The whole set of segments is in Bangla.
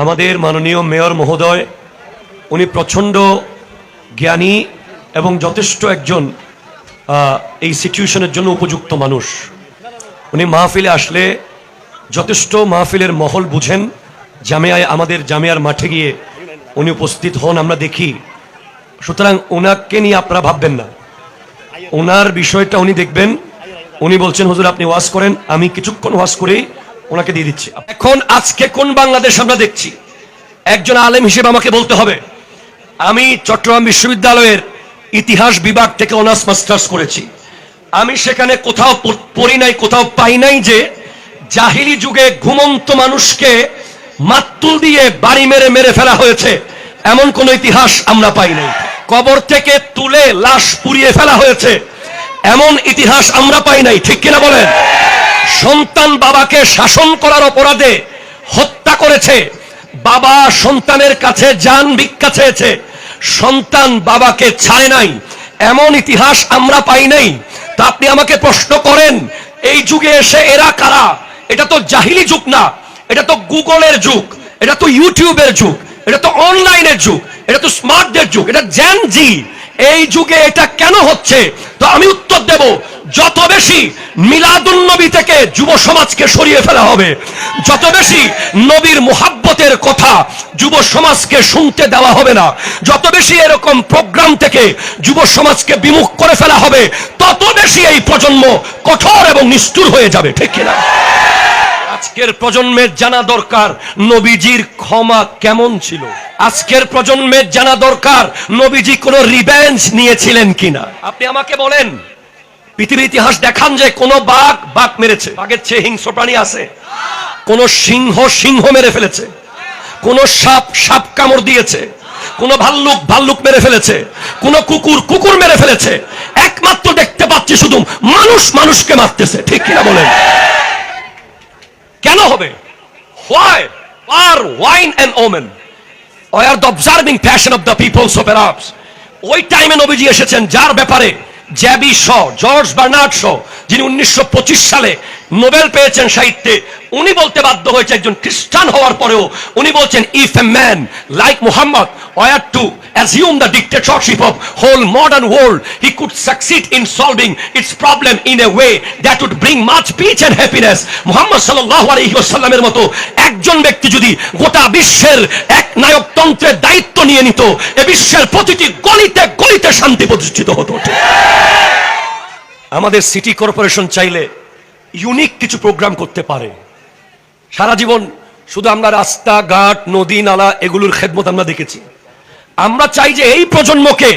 আমাদের মাননীয় মেয়র মহোদয়, উনি প্রচণ্ড জ্ঞানী এবং যথেষ্ট একজন এই সিচুয়েশনের জন্য উপযুক্ত মানুষ। উনি মাহফিলে আসলে যথেষ্ট মাহফিলের মহল বুঝেন। জামিয়ায়, আমাদের জামিয়ার মাঠে গিয়ে উনি উপস্থিত হন, আমরা দেখি। সুতরাং ওনাকে নিয়ে আপনারা ভাববেন না। ওনার বিষয়টা উনি দেখবেন। উনি বলছেন, হুজুর, আপনি ওয়াজ করেন, আমি কিছুক্ষণ ওয়াজ করেই ওনাকে দিয়ে দিচ্ছি। এখন আজকে কোন বাংলাদেশ আমরা দেখছি? একজন আলেম হিসেবে আমাকে বলতে হবে, আমি চট্টগ্রাম বিশ্ববিদ্যালয়ের ইতিহাস বিভাগ থেকে অনার্স, মাস্টার্স করেছি। আমি সেখানে কোথাও পড়ি নাই, কোথাও পাই নাই যে জাহিলি যুগে ঘুমন্ত মানুষকে মাত্তুল দিয়ে বাড়ি মেরে মেরে ফেলা হয়েছে। এমন কোন ইতিহাস আমরা পাই নাই। কবর থেকে তুলে লাশ পুড়িয়ে ফেলা হয়েছে। এমন ইতিহাস আমরা পাই নাই, ঠিক কিনা বলেন? সন্তান বাবাকে শাসন করার অপরাধে হত্যা করেছে। বাবা সন্তানের কাছে যান ভিক্ষা চেয়েছে। সন্তান বাবাকে ছাড়ে নাই। এমন ইতিহাস আমরা পাই নাই। তা আপনি আমাকে প্রশ্ন করেন, এই যুগে এসে এরা কারা? এটা তো জাহিলি যুগ না। এটা তো গুগলের যুগ। এটা তো ইউটিউবের যুগ। এটা তো অনলাইনের যুগ। এটা তো স্মার্টদের যুগ। এটা জ্যান জি এই যুগে এটা কেন হচ্ছে? তো আমি উত্তর দেব। যত বেশি মিলাদুন্নবী থেকে যুব সমাজকে সরিয়ে ফেলা হবে, যত বেশি নবীর মুহাব্বতের কথা যুব সমাজকে শুনতে দেওয়া হবে না, যত বেশি এরকম প্রোগ্রাম থেকে যুব সমাজকে বিমুখ করে ফেলা হবে, তত বেশি এই প্রজন্ম কঠোর এবং নিষ্ঠুর হয়ে যাবে, ঠিক কিনা? আজকের প্রজন্মের জানা দরকার নবীজির ক্ষমা কেমন ছিল। আজকের প্রজন্মের জানা দরকার নবীজি কোন রিভেঞ্জ নিয়েছিলেন কিনা। আপনি আমাকে বলেন পৃথিবীর ইতিহাস দেখান যে কোন বাঘ বাঘ মেরেছে। বাঘের চেয়ে হিংস্র প্রাণী আছে। কোন সিংহ সিংহ মেরে ফেলেছে। কোন সাপ সাপ কামড় দিয়েছে। কোন ভাল্লুক ভাল্লুক মেরে ফেলেছে। কোন কুকুর কুকুর মেরে ফেলেছে। একমাত্র দেখতে পাচ্ছি শুধু মানুষ মানুষকে মারতেছে। ঠিক কিনা বলেন? কেন হবে? Why are wine women of peoples ওই টাইমে নবীজি এসেছেন, যার ব্যাপারে জ্যাবি শ জর্জ বার্নার্ড শ যিনি উনিশশো পঁচিশ সালে নোবেল পেয়েছেন সাহিত্যে, উনি বলতে বাধ্য হয়েছে একজন খ্রিস্টান হওয়ার পরেও। উনি বলছেন if a man like Muhammad were to assume the dictatorship of whole modern world, he could succeed in solving its problem in a way that would bring much peace and happiness. Muhammad সাল্লাল্লাহু আলাইহি ওয়াসাল্লামের মতো একজন ব্যক্তি যদি গোটা বিশ্বের এক নায়কতন্ত্রের দায়িত্ব নিয়ে নিত, এ বিশ্বের প্রতিটি গলিতে গলিতে শান্তি প্রতিষ্ঠিত হতো। আমাদের সিটি কর্পোরেশন চাইলে ইউনিক কিছু প্রোগ্রাম করতে পারে। সারা জীবন শুধু আমরা রাস্তাঘাট, নদী, নালা এগুলোর খেদমত আমরা দেখেছি। আমরা চাই যে এই প্রজন্মকে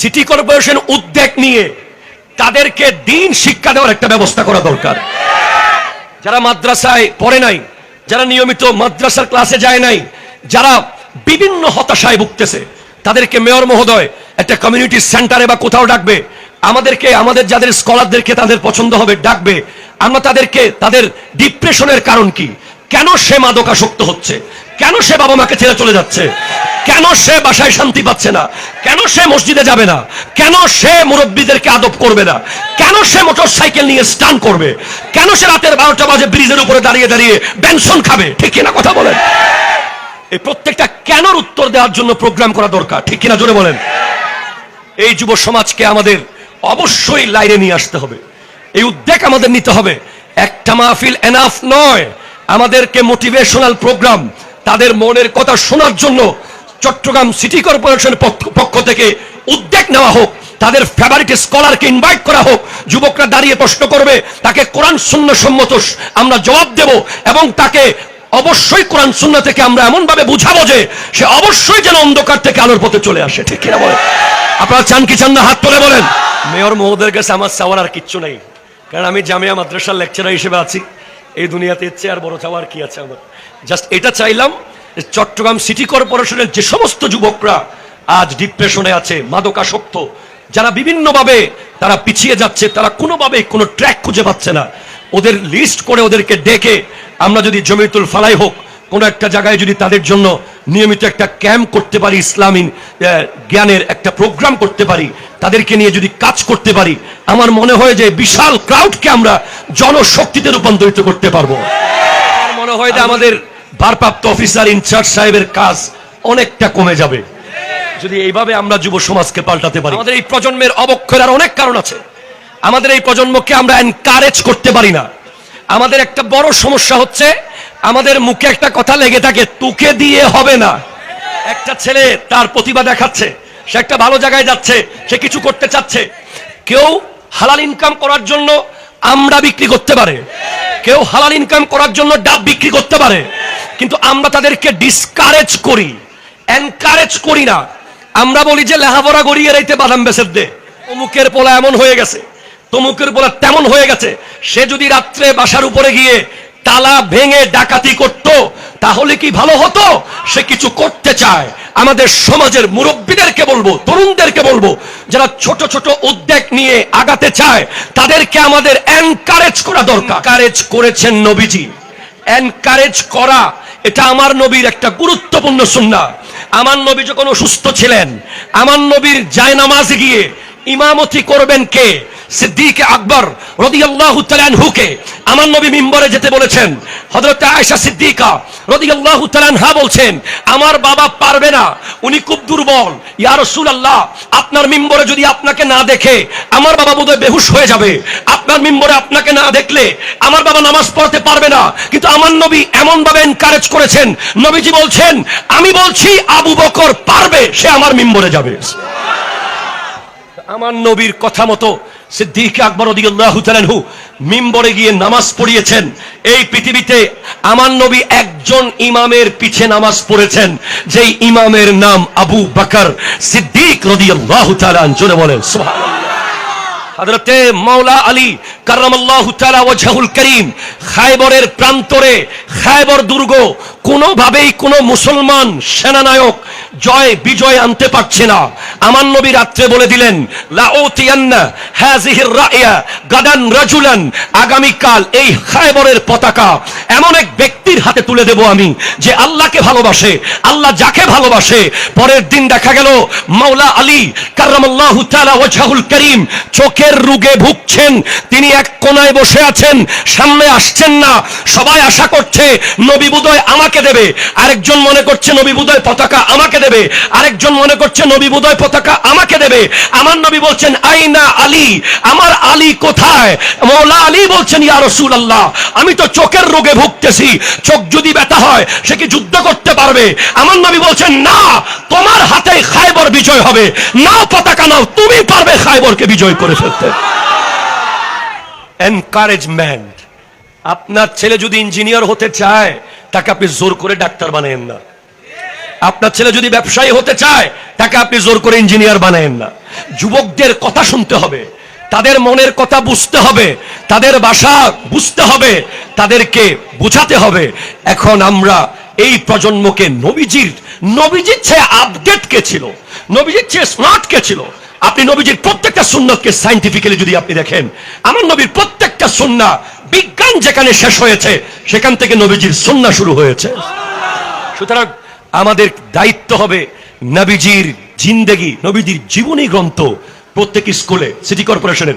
সিটি কর্পোরেশন উদ্যোগ নিয়ে তাদেরকে দিন শিক্ষা দেওয়ার একটা ব্যবস্থা করা দরকার। যারা মাদ্রাসায় পড়ে নাই, যারা নিয়মিত মাদ্রাসার ক্লাসে যায় নাই, যারা বিভিন্ন হতাশায় ভুগতেছে, তাদেরকে মেয়র মহোদয় একটা কমিউনিটি সেন্টারে বা কোথাও ডাকবে আমাদেরকে, আমাদের যাদের স্কলারদেরকে তাদের পছন্দ হবে, ডাকবে। আমরা তাদেরকে, তাদের ডিপ্রেশনের কারণ কি? কেন সে মাদকাসক্ত হচ্ছে? কেন সে বাবা মাকে ছেড়ে চলে যাচ্ছে? কেন সে বাসায় শান্তি পাচ্ছে না? কেন সে মসজিদে যাবে না? কেন সে মুরব্বীদেরকে আদব করবে না? কেন সে মোটর সাইকেল নিয়ে স্টান করবে? কেন সে রাতের বারোটা বাজে ব্রিজের উপরে দাঁড়িয়ে দাঁড়িয়ে বেনশন খাবে? ঠিক কিনা কথা বলেন। এই প্রত্যেকটা কেনর উত্তর দেওয়ার জন্য প্রোগ্রাম করা দরকার, ঠিক কিনা জোরে বলেন। এই যুব সমাজকে আমাদের অবশ্যই লাইনে নিয়ে আসতে হবে। এই উদ্যোগ আমাদের নিতে হবে। একটা মাহফিল এনাফ নয়। আমাদেরকে মোটিভেশনাল প্রোগ্রাম তাদের মনের কথা শোনার জন্য চট্টগ্রাম সিটি কর্পোরেশনের পক্ষ- থেকে উদ্যোগ নেওয়া হোক, তাদের ফেভারিট স্কলারকে ইনভাইট করা হোক, যুবকরা দাঁড়িয়ে প্রশ্ন করবে, তাকে কোরআন শূন্য সম্মত আমরা জবাব দেব এবং তাকে অবশ্যই কোরআন শূন্য থেকে আমরা এমন ভাবে বুঝাবো যে সে অবশ্যই যেন অন্ধকার থেকে আলোর পথে চলে আসে। ঠিক কিনা বলেন? আপনারা চান কি চান না? হাত তুলে বলেন। মেয়র মহোদয়ের কাছে আমার চাওয়ার আর কিচ্ছু নেই। কারণ আমি জামিয়া মাদ্রাসার লেকচারার হিসেবে আছি। এই দুনিয়াতে ইচ্ছে আর বড় চাওয়ার কি আছে আমার? জাস্ট এটা চাইলাম চট্টগ্রাম সিটি কর্পোরেশনের যে সমস্ত যুবকরা আজ ডিপ্রেশনে আছে, মাদকাসক্ত, যারা বিভিন্নভাবে তারা পিছিয়ে যাচ্ছে, তারা কোনোভাবেই কোনো ট্র্যাক খুঁজে পাচ্ছে না। ওদের লিস্ট করে ওদেরকে ডেকে আমরা যদি জমিতুল ফালাই হোক, কোনো একটা জায়গায় যদি তাদের জন্য নিয়মিত একটা ক্যাম্প করতে পারি ইসলামী জ্ঞানের একটা প্রোগ্রাম করতে পারি, তাদেরকে নিয়ে যদি কাজ করতে পারি, আমার মনে হয় যে বিশাল ক্রাউডকে আমরা জনশক্তিতে রূপান্তরিত করতে পারব। মনে হয় যে আমাদের ভারপ্রাপ্ত অফিসার ইনচার্জ সাহেবের কাজ অনেকটা কমে যাবে। যদি এইভাবে আমরা যুব সমাজকে পাল্টাতে পারি। আমাদের এই প্রজন্মের অবক্ষয়ের অনেক কারণ আছে। আমাদের এই প্রজন্মকে আমরা এনকারেজ করতে পারি না। আমাদের একটা বড় সমস্যা হচ্ছে, আমাদের মুখে একটা কথা লেগে থাকে, তোকে দিয়ে হবে না। একটা ছেলে তার প্রতিভা দেখাচ্ছে, সে একটা ভালো জায়গায় যাচ্ছে, সে কিছু করতে চাচ্ছে। কেউ হালাল ইনকাম করার জন্য আমরা বিক্রি করতে পারে। কেউ হালাল ইনকাম করার জন্য ডাব বিক্রি করতে পারে। কিন্তু আমরা তাদেরকে ডিসকারেজ করি এনকারেজ করি না। আমরা বলি যে লেহাপড়া গড়িয়ে রাইতে বাদাম বেসের দে। অমুকের পোলা এমন হয়ে গেছে। তমুকের পোলা তেমন হয়ে গেছে। সে যদি রাত্রে বাসার উপরে গিয়ে তালা ভেঙে ডাকাতি করত তাহলে কি ভালো হতো? সে কিছু করতে চায়। আমাদের সমাজের মুরব্বীদেরকে বলব তরুণদেরকে বলব যারা ছোট ছোট উদ্যোগ নিয়ে আগাতে চায় তাদেরকে আমাদের এনকারেজ করা দরকার। কারেজ করেছেন নবীজি। এনকারেজ করা এটা আমার নবীর একটা গুরুত্বপূর্ণ সুন্না আমার নবী যখন অসুস্থ ছিলেন আমার নবীর জায়নামাজে গিয়ে ইমামতি করবেন কে? সিদ্দিক আকবর রদিয়াল্লাহু তাআলা আনহুকে আমার নবী মিম্বরে যেতে বলেছেন। হযরত আয়েশা সিদ্দিকা রদিয়াল্লাহু আনহা বলছেন, আমার বাবা পারবে না, উনি খুব দুর্বল। ইয়া রাসূলুল্লাহ, আপনার মিম্বরে যদি আপনাকে না দেখে, আমার বাবা বোধহয় বেহুশ হয়ে যাবে। আপনার মিম্বরে আপনাকে না দেখলে, আমার বাবা নামাজ পড়তে পারবে না। কিন্তু আমার নবী এমন ভাবে এনকারেজ করেছেন। নবীজি বলছেন, আমি বলছি, আবু বকর পারবে, সে আমার মিম্বরে যাবে। আমার নবীর কথা মতো সিদ্দিক আকবর মিম্বরে গিয়ে নামাজ পড়িয়েছেন। এই পৃথিবীতে আমার নবী একজন ইমামের পিছে নামাজ পড়েছেন, যেই ইমামের নাম আবু বকর সিদ্দিক রাদিয়াল্লাহু বলেন হযরতে মাওলা আলী কাররামাল্লাহু তাআলা ওয়াজহুল করিম খায়বরের প্রান্তরে খায়বর দুর্গ কোনোভাবেই কোনো মুসলমান সেনানায়ক জয় বিজয় আনতে পারছে না। আমার নবী রাত্রে বলে দিলেন গাদান রাজুলান, আগামীকাল এই খায়বরের পতাকা এমন এক ব্যক্তির হাতে তুলে দেব আমি যে আল্লাহকে ভালোবাসে, আল্লাহ যাকে ভালোবাসে। পরের দিন দেখা গেল, মাওলা আলী কাররামাল্লাহু ওয়াজহুল করিম চোখের রুগে ভুগছেন। তিনি এক কোনায় বসে আছেন, সামনে আসছেন না। সবাই আশা করছে, নবী বুদয় আমাকে দেবে। আরেকজন মনে করছে নবী বুদয় পতাকা আমাকে দেবে। আরেকজন মনে করছে নবী বুদয় পতাকা আমাকে দেবে। আমার নবী বলছেন, আইনা আলী, আমার আলী কোথায়? মৌলা আলী বলছেন, ইয়া রাসূলুল্লাহ, আমি তো চোখের রোগে ভুগতেছি। চোখ যদি ব্যথা হয়, সে কি যুদ্ধ করতে পারবে? আমার নবী বলছেন, না, তোমার হাতে খায়বর বিজয় হবে। নাও পতাকা নাও, তুমি পারবে খায়বরকে বিজয় করে ফেলতে। এনকারেজমেন্ট আপনার ছেলে যদি ইঞ্জিনিয়ার হতে চায়, তাকে আপনি জোর করে ডাক্তার বানায়েন না। আপনার ছেলে যদি ব্যবসায়ী হতে চায়, তাকে আপনি জোর করে ইঞ্জিনিয়ার বানায়েন না। যুবকদের কথা শুনতে হবে, তাদের মনের কথা বুঝতে হবে, তাদের ভাষা বুঝতে হবে, তাদেরকে বুঝাতে হবে। এখন আমরা এই প্রজন্মকে নবীজির নবীজির চেয়ে আপডেট কে ছিল, নবীজির চেয়ে স্মার্ট কে ছিল? আপনি নবীজির প্রত্যেকটা সুন্নতকে সাইন্টিফিক্যালি যদি আপনি দেখেন, আমার নবীর প্রত্যেকটা সুন্না বিজ্ঞান যেখানে শেষ হয়েছে, সেখান থেকে নবীজির সুন্না শুরু হয়েছে। সুতরাং আমাদের দায়িত্ব হবে নবীজির জিন্দেগি, নবীজির জীবনী গ্রন্থ প্রত্যেক স্কুলে, সিটি কর্পোরেশনের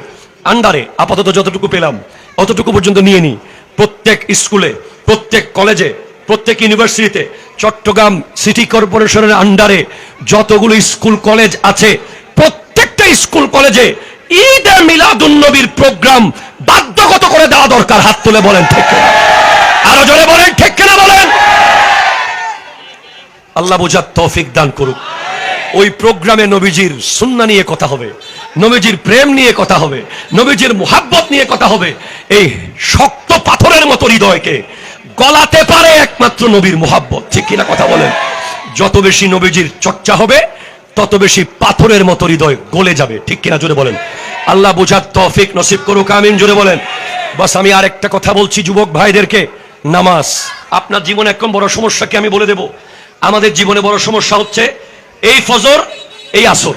আন্ডারে। আপাতত যতটুকু পেলাম, অতটুকু পর্যন্ত নিয়ে নি প্রত্যেক স্কুলে, প্রত্যেক কলেজে, প্রত্যেক ইউনিভার্সিটিতে, চট্টগ্রাম সিটি কর্পোরেশনের আন্ডারে যতগুলো স্কুল কলেজ আছে, প্রত্যেকটা স্কুল কলেজে ঈদ এ মিলাদুন নবীর প্রোগ্রাম বাধ্যগত করে দেওয়া দরকার, হাত তুলে বলেন, ঠিক আরও জোরে বলেন, ঠিক কিনা বলেন? আল্লাহ বোঝার তৌফিক দান করুক। ওই প্রোগ্রামে নবীজির সুন্না নিয়ে কথা হবে, নবীজির প্রেম নিয়ে কথা হবে, নবীজির মুহাব্বত নিয়ে কথা হবে। এই শক্ত পাথরের মতো হৃদয়কে গলাতে পারে একমাত্র নবীর মুহাব্বত, ঠিক কিনা কথা বলেন? যত বেশি নবীজির চর্চা হবে, তত বেশি পাথরের মতো হৃদয় গলে যাবে, ঠিক কিনা জোরে বলেন? আল্লাহ বোঝার তৌফিক নসিব করুক, আমিন, জোরে বলেন। বাস, আমি আরেকটা কথা বলছি যুবক ভাইদেরকে। নামাজ, আপনার জীবনে একদম বড় সমস্যাকে আমি বলে দেব। আমাদের জীবনে বড় সমস্যা হচ্ছে এই ফজর, এই আসর।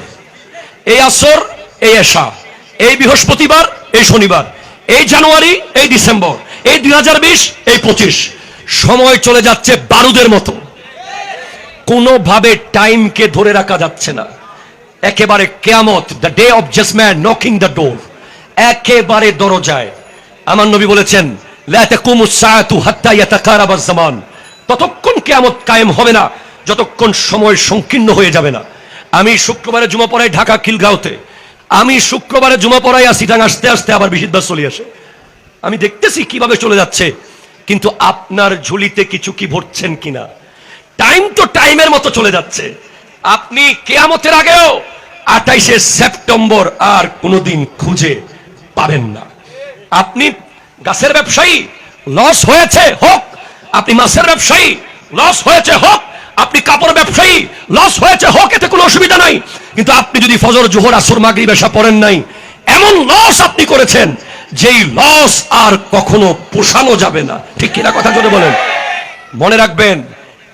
এই আসর, এই এশা। এই বৃহস্পতিবার, এই শনিবার। এই জানুয়ারি, এই ডিসেম্বর। এই দুই হাজার বিশ, এই পঁচিশ। সময় চলে যাচ্ছে বারুদের মতো। কোনোভাবে টাইমকে ধরে রাখা যাচ্ছে না। একেবারে কেয়ামত the day of judgement knocking the door একেবারে দরজায়। আমার নবী বলেছেন ততক্ষণ কেয়ামত কায়েম হবে না, যতক্ষণ সময় সংকীর্ণ হয়ে যাবে না। আমি শুক্রবারে জুমা পড়াই ঢাকা খিলগাঁওতে। আমি শুক্রবারে জুমা পড়াই আসি টাং আসতে আসতে আবার বিশিদ্দার চলে আসে। আমি দেখতেছি কীভাবে চলে যাচ্ছে, কিন্তু আপনার ঝুলিতে কিছু কি ভরছেন কিনা? টাইম তো টাইমের মতো চলে যাচ্ছে। আপনি কেয়ামতের আগেও আঠাইশে সেপ্টেম্বর আর কোনোদিন খুঁজে পাবেন না। আপনি গাছের ব্যবসায়ী, লস হয়েছে, হোক। আপনি মাছের ব্যবসায়ী, লস হয়েছে, হোক। আপনি কাপড় ব্যবসায়ী, লস হয়েছে, হোক, এতে কোনো অসুবিধা নাই। কিন্তু আপনি যদি ফজর, জোহর, আসর মাগরি বেশা পড়েন নাই, এমন লস আপনি করেছেন, যেই লস আর কখনো পোষানো যাবে না। ঠিক কিনা কথা যদি বলেন। মনে রাখবেন,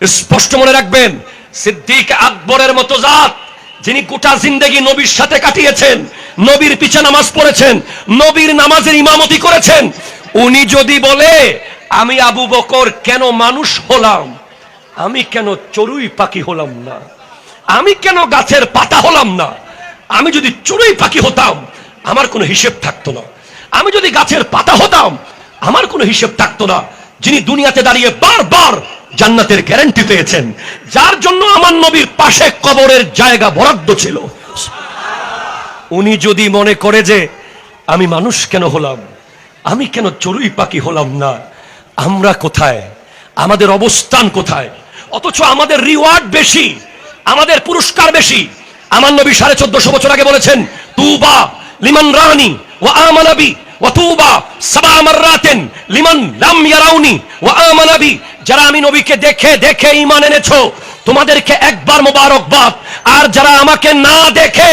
স্পষ্ট মনে রাখবেন, সিদ্দিক আকবরের মতো জাত যিনি গোটা জিন্দেগি নবীর সাথে কাটিয়েছেন, নবীর পিছে নামাজ পড়েছেন, নবীর নামাজের ইমামতি করেছেন, উনি যদি বলে, আমি আবু বকর কেন মানুষ হলাম? আমি কেন চড়ুই পাখি হলাম না? আমি কেন গাছের পাতা হলাম না? আমি যদি চড়ুই পাখি হতাম, আমার কোনো হিসেব থাকতো না। আমি যদি গাছের পাতা হতাম, আমার কোনো হিসেব থাকতো না। যিনি দুনিয়াতে দাঁড়িয়ে বারবার জান্নাতের গ্যারান্টি পেয়েছেন। যার জন্য আমার নবীর পাশে কবরের জায়গা বরাদ্দ ছিল। উনি যদি মনে করে যে আমি মানুষ কেন হলাম, আমি কেন চড়ুই পাখি হলাম না, আমরা কোথায়? আমাদের অবস্থান কোথায়? অথচ আমাদের রিওয়ার্ড বেশি, আমাদের পুরস্কার বেশি। আমার নবী সাড়ে চোদ্দশো বছর আগে বলেছেন তু তুবা লিমান রানি ও আমানাবি ও তুবা সাবা মাররাতেন লিমান লাম ইয়ারাউনি ও আমানাবি যারা আমি নবীকে দেখে দেখে ইমান এনেছো, তোমাদেরকে একবার মোবারকবাদ। আর যারা আমাকে না দেখে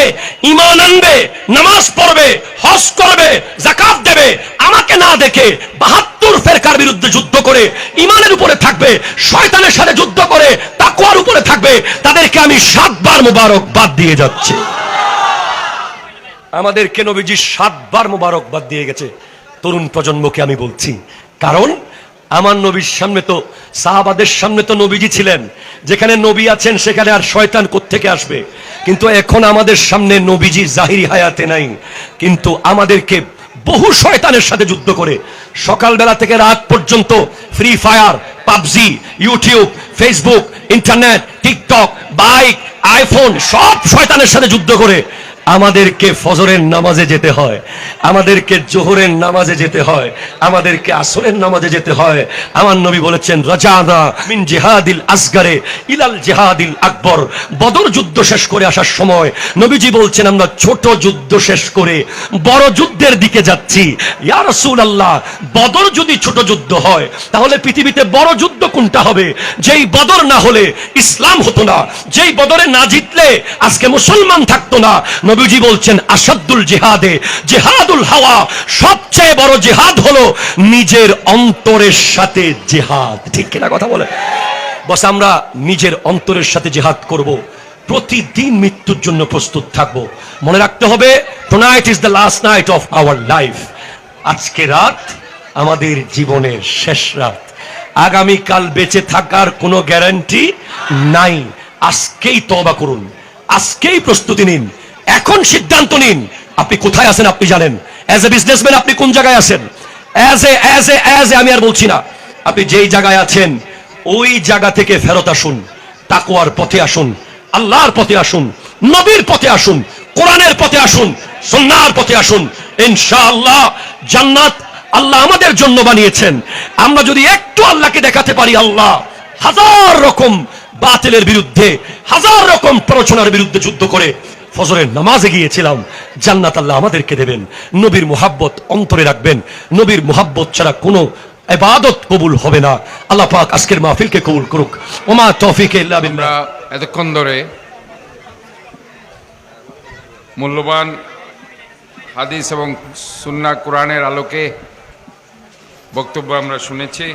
ঈমান আনবে, নামাজ পড়বে, হজ করবে, যাকাত দেবে, আমাকে না দেখে বাহাত্তর ফেরকার বিরুদ্ধে যুদ্ধ করে ইমানের উপরে থাকবে, শয়তানের সাথে যুদ্ধ করে তাকুয়ার উপরে থাকবে, তাদেরকে আমি সাতবার মোবারকবাদ দিয়ে যাচ্ছি। আমাদেরকে নবীজি সাতবার মোবারকবাদ দিয়ে গেছে। তরুণ প্রজন্মকে আমি বলছি, কারণ আমার নবীর সামনে তো, সাহাবাদের সামনে তো নবীজি ছিলেন। যেখানে নবী আছেন, সেখানে আর শয়তান থেকে আসবে? কিন্তু এখন আমাদের সামনে নবীজি জাহিরি হায়াতে নাই। কিন্তু আমাদেরকে বহু শয়তানের সাথে যুদ্ধ করে। সকালবেলা থেকে রাত পর্যন্ত free fire PUBG, YouTube Facebook internet, TikTok, bike, iPhone, সব শয়তানের সাথে যুদ্ধ করে। আমাদেরকে ফজরের নামাজে যেতে হয়, আমাদেরকে জোহরের নামাজে যেতে হয়, আমাদেরকে আসরের নামাজে যেতে হয়। আমার নবী বলেছেন, রাজাদা মিন জেহাদিল আসগারে ইলাল জেহাদিল আকবর। বদর যুদ্ধ শেষ করে আসার সময় নবীজি বলছেন, আমরা ছোট যুদ্ধ শেষ করে বড় যুদ্ধের দিকে যাচ্ছি। ইয়া রাসূলুল্লাহ, বদর যদি ছোট যুদ্ধ হয়, তাহলে পৃথিবীতে বড় যুদ্ধ কোনটা হবে? যেই বদর না হলে ইসলাম হতো না, যেই বদরে না জিতলে আজকে মুসলমান থাকতো না। নবীজি বলছেন আসাদুল জেহাদে, জেহাদুল হাওয়া, সবচেয়ে বড় জেহাদ হলো নিজের অন্তরের সাথে জেহাদ। ঠিক কিনা কথা বলে? বস, আমরা নিজের অন্তরের সাথে জেহাদ করব। প্রতিদিন মৃত্যুর জন্য প্রস্তুত থাকব। মনে রাখতে হবে tonight is the last night of our life আজকে রাত আমাদের জীবনের শেষ রাত। আগামীকাল বেঁচে থাকার কোনো গ্যারান্টি নাই। আজকেই তবা করুন। আজকেই প্রস্তুতি নিন। এখন সিদ্ধান্ত নিন। আপনি কোথায় আছেন আপনি জানেন? অ্যাজ এ বিজনেসম্যান আপনি কোন জায়গায় আছেন? As a as a as a আমি আর বলছি না। আপনি যেই জায়গায় আছেন, ওই জায়গা থেকে ফেরত আসুন। তাকুয়ার পথে আসুন। আল্লাহর পথে আসুন। নবীর পথে আসুন। কোরআনের পথে আসুন। সন্ন্যার পথে আসুন। ইনশাআল্লাহ জান্নাত আল্লাহ আমাদের জন্য বানিয়েছেন। আমরা যদি একটু আল্লাহকে দেখাতে পারি, আল্লাহ হাজার রকম বাতিলের বিরুদ্ধে, হাজার রকম প্ররোচনার বিরুদ্ধে যুদ্ধ করে ফজরের নামাজে গিয়েছিলাম, জান্নাত আল্লাহ আমাদেরকে দেবেন, নবীর মোহাব্বত অন্তরে রাখবেন, নবীর মোহাব্বত ছাড়া কোনো এবাদত কবুল হবে না। আল্লাহ পাক আজকের মাহফিলকে কবুল করুক। ওমা তৌফিক এতক্ষণ ধরে মূল্যবান হাদিস এবং সুন্না কোরআনের আলোকে বক্তব্য আমরা শুনেছি।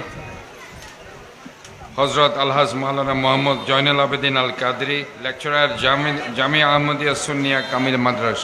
হজরত আলহাজ মাওলানা মোহাম্মদ জয়নুল আবেদিন আল কাদরি লেকচারার জামি জামিয়া আহমদিয়া সুনিয়া কামিল মাদ্রাস।